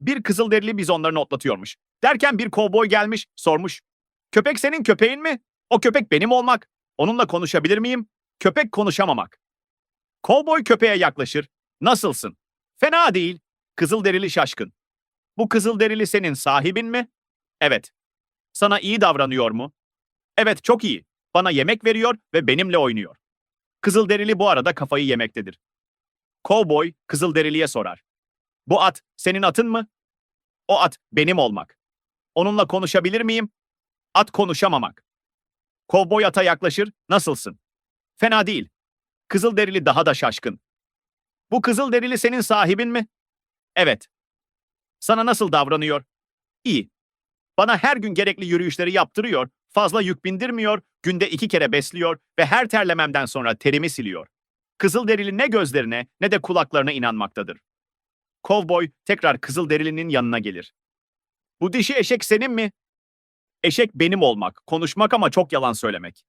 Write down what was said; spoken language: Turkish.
bir kızılderili bizonlarını otlatıyormuş. Derken bir kovboy gelmiş, sormuş. Köpek senin köpeğin mi? O köpek benim olmak. Onunla konuşabilir miyim? Köpek konuşamamak. Kovboy köpeğe yaklaşır. Nasılsın? Fena değil. Kızılderili şaşkın. Bu kızılderili senin sahibin mi? Evet. Sana iyi davranıyor mu? Evet, çok iyi. Bana yemek veriyor ve benimle oynuyor. Kızılderili bu arada kafayı yemektedir. Kovboy Kızılderili'ye sorar. Bu at senin atın mı? O at benim olmak. Onunla konuşabilir miyim? At konuşamamak. Kovboy ata yaklaşır. Nasılsın? Fena değil. Kızılderili daha da şaşkın. Bu Kızılderili senin sahibin mi? Evet. Sana nasıl davranıyor? İyi. Bana her gün gerekli yürüyüşleri yaptırıyor, fazla yük bindirmiyor, günde iki kere besliyor ve her terlememden sonra terimi siliyor. Kızılderili ne gözlerine ne de kulaklarına inanmaktadır. Kovboy tekrar Kızılderili'nin yanına gelir. Bu dişi eşek senin mi? Eşek benim olmak, konuşmak ama çok yalan söylemek.